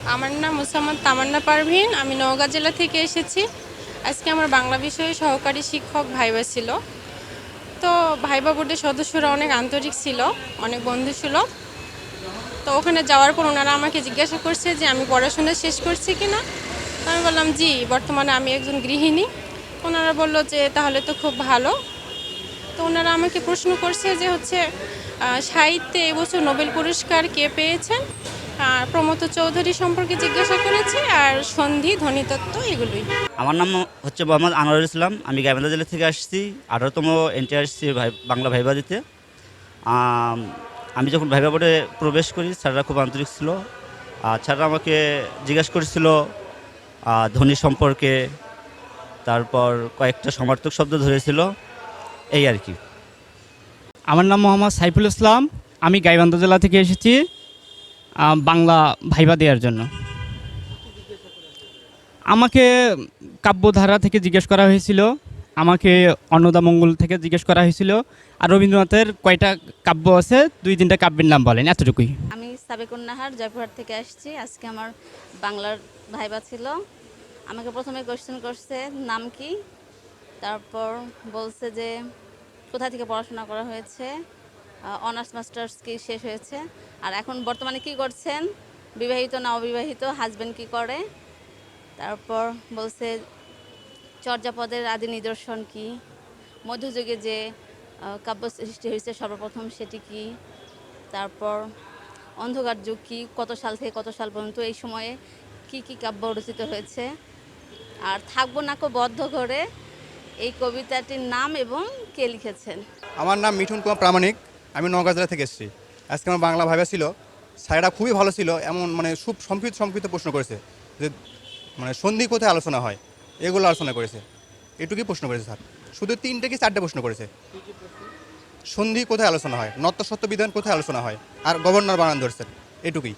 আমার নাম মুসাম্মদ তামান্না পারভিন, আমি নওগাঁ জেলা থেকে এসেছি। আজকে আমার বাংলা বিষয়ে সহকারী শিক্ষক ভাইবা ছিল। তো ভাইবা বোর্ডের সদস্যরা অনেক আন্তরিক ছিল, অনেক বন্ধু ছিল। তো ওখানে যাওয়ার পর ওনারা আমাকে জিজ্ঞাসা করছে যে আমি পড়াশোনা শেষ করছি কি না তো আমি বললাম, জি, বর্তমানে আমি একজন গৃহিণী। ওনারা বলল যে, তাহলে তো খুব ভালো। তো ওনারা আমাকে প্রশ্ন করছে যে হচ্ছে সাহিত্যে এবছর নোবেল পুরস্কার কে পেয়েছেন? আর প্রমথ চৌধুরী সম্পর্কে জিজ্ঞাসা করেছি আর সন্ধি ধ্বনিতত্ত্ব এগুলোই। আমার নাম হচ্ছে মোহাম্মদ আনোয়ার ইসলাম। আমি গাইবান্ধা জেলা থেকে আসছি আঠারোতম এনটি আসছি ভাই বাংলা ভাইবা দিতে। আমি যখন ভাইবা বোর্ডে প্রবেশ করি স্যাররা খুব আন্তরিক ছিল। আর স্যাররা আমাকে জিজ্ঞাসা করেছিল ধ্বনি সম্পর্কে। তারপর কয়েকটা সমার্থক শব্দ ধরেছিল এই আর কি। আমার নাম মোহাম্মদ সাইফুল ইসলাম। আমি গাইবান্ধা জেলা থেকে এসেছি। বাংলা ভাইবা দেওয়ার জন্য। আমাকে কাব্যধারা থেকে জিজ্ঞেস করা হয়েছিল, আমাকে অন্নদামঙ্গল থেকে জিজ্ঞেস করা হয়েছিল, আর রবীন্দ্রনাথের কয়টা কাব্য আছে, দুই তিনটা কাব্যের নাম বলেন, এতটুকুই। আমি সাবেকুন নাহার জয়পুরহাট থেকে আসছি, আজকে আমার বাংলার ভাইবা ছিল। আমাকে প্রথমে কোশ্চেন করছে, নাম কি? তারপর বলছে যে, কোথা থেকে পড়াশোনা করা হয়েছে? অনার্স মাস্টার্স কি শেষ হয়েছে? আর এখন বর্তমানে কি করছেন? বিবাহিত না অবিবাহিত? হাজবেন্ড কি করে? তারপর বলছে, চর্যাপদের আদি নিদর্শন কি? মধ্যযুগে যে কাব্য সৃষ্টি হয়েছে সর্বপ্রথম সেটি কি? তারপর অন্ধকার যুগ কি? কত সাল থেকে কত সাল পর্যন্ত এই সময়ে কি কি কাব্য রচিত হয়েছে? আর থাকব নাকো বদ্ধ করে এই কবিতাটির নাম এবং কে লিখেছেন? আমার নাম মিঠুন কুমার প্রামাণিক। আমি নওগাঁ থেকে এসেছি। আজকে আমার বাংলা ভাইবা ছিল স্যারেরা খুবই ভালো ছিল, এমন মানে খুব সম্পৃক্ত সম্পৃক্ত প্রশ্ন করেছে যে মানে সন্ধি কোথায় আলোচনা হয়, এগুলো আলোচনা করেছে। এটুকুই প্রশ্ন করেছে স্যার। শুধু তিনটে কি চারটে প্রশ্ন করেছে? সন্ধি কোথায় আলোচনা হয় নত্য সত্য বিধান কোথায় আলোচনা হয়, আর গভর্নর বানান ধরছেন, এটুকুই।